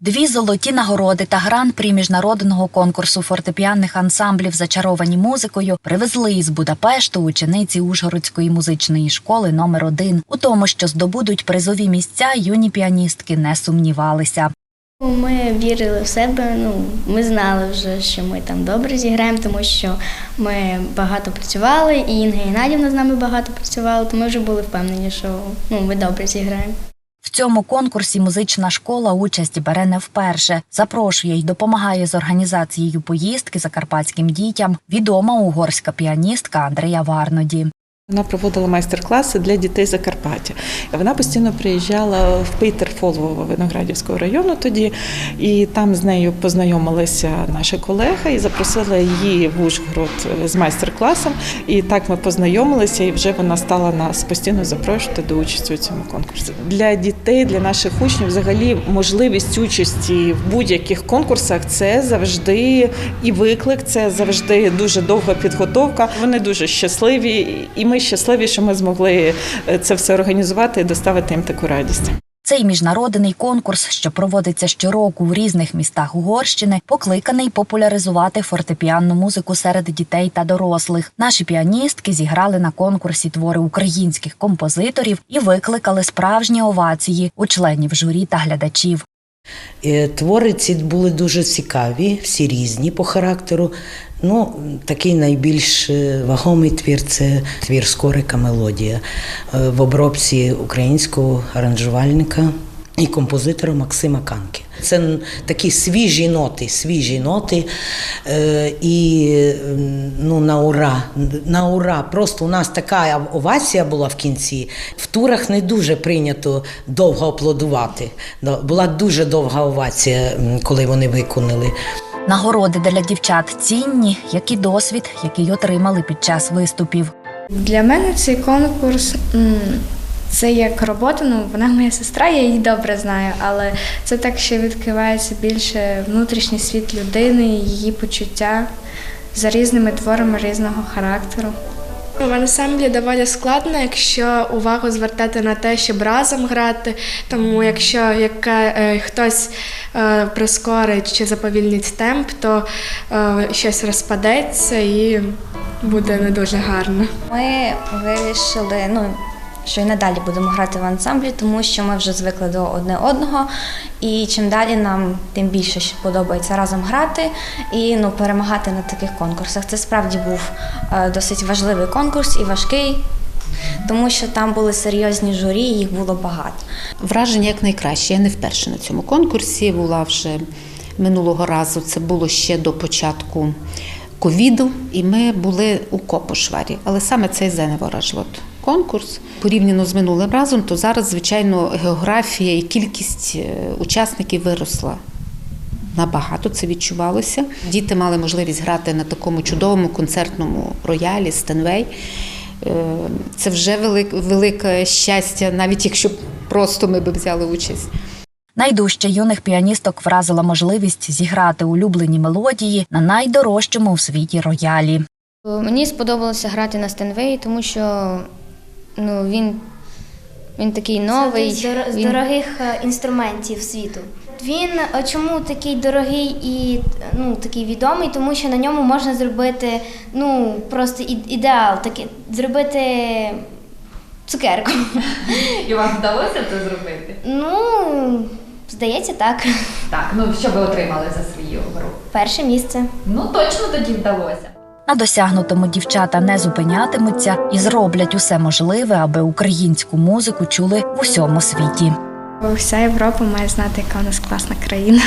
Дві золоті нагороди та гран-прі міжнародного конкурсу фортепіанних ансамблів зачаровані музикою привезли із Будапешту учениці Ужгородської музичної школи номер 1 У тому, що здобудуть призові місця, юні піаністки не сумнівалися. Ми вірили в себе. Ну ми знали вже, що ми там добре зіграємо, тому що ми багато працювали, і Інга Геннадівна з нами багато працювали, то ми вже були впевнені, що ну ми добре зіграємо. В цьому конкурсі музична школа участь бере не вперше. Запрошує й допомагає з організацією поїздки закарпатським дітям відома угорська піаністка Андрея Варноді. Вона проводила майстер-класи для дітей Закарпаття. Вона постійно приїжджала в Питер Виноградівського району тоді, і там з нею познайомилася наша колега і запросила її в Ужгород з майстер-класом. І так ми познайомилися, і вже вона стала нас постійно запрошувати до участі у цьому конкурсі. Для дітей, для наших учнів, взагалі, можливість участі в будь-яких конкурсах це завжди і виклик, це завжди дуже довга підготовка. Вони дуже щасливі, і ми щасливі, що ми змогли е, це все організувати і доставити їм таку радість. Цей міжнародний конкурс, що проводиться щороку в різних містах Угорщини, покликаний популяризувати фортепіанну музику серед дітей та дорослих. Наші піаністки зіграли на конкурсі твори українських композиторів і викликали справжні овації у членів журі та глядачів. Е, Твори ці були дуже цікаві, всі різні по характеру. Ну, такий найбільш е, вагомий твір це твір Скорика Мелодія е, в обробці українського аранжувальника і композитора Максима Канки. Це такі свіжі ноти, свіжі ноти. Е, і ну, на ура, на ура. Просто у нас така овація була в кінці. В турах не дуже прийнято довго аплодувати. Була дуже довга овація, коли вони виконали. Нагороди для дівчат цінні, як і досвід, який отримали під час виступів. Для мене цей конкурс це як робота. Ну, вона моя сестра, я її добре знаю, але це так, що відкривається більше внутрішній світ людини, її почуття за різними творами різного характеру. В ансамблі доволі складно, якщо увагу звертати на те, щоб разом грати. Тому якщо яка, е, хтось е, прискорить чи заповільнить темп, то е, щось розпадеться і буде не дуже гарно. Ми вирішили, ну. Що і надалі будемо грати в ансамблі, тому що ми вже звикли до одне одного, і чим далі нам тим більше подобається разом грати і ну перемагати на таких конкурсах. Це справді був е, досить важливий конкурс і важкий, тому що там були серйозні журі, їх було багато. Враження як найкраще. Я не вперше на цьому конкурсі була вже минулого разу. Це було ще до початку ковіду, і ми були у Копошварі. Але саме цей Зеневоражлот конкурс порівняно з минулим разом, то зараз, звичайно, географія і кількість е, учасників виросла. Набагато це відчувалося. Діти мали можливість грати на такому чудовому концертному роялі Стенвей. Е, Це вже велике щастя, навіть якщо просто ми би взяли участь. Найдужче юних піаністок вразила можливість зіграти улюблені мелодії на найдорожчому в світі роялі. Мені сподобалося грати на Стенвеї, тому що ну, він, він такий новий. Це один з, дор- з дорогих е, інструментів світу. Він е, чому такий дорогий і ну, такий відомий, тому що на ньому можна зробити ну, просто ідеал, таки, зробити цукерку. І вам вдалося це зробити? Ну, здається, так. Так, ну що ви отримали за свою гру? Перше місце. Ну точно тоді вдалося. На досягнутому дівчата не зупинятимуться і зроблять усе можливе, аби українську музику чули в усьому світі. Вся Європа має знати, яка у нас класна країна.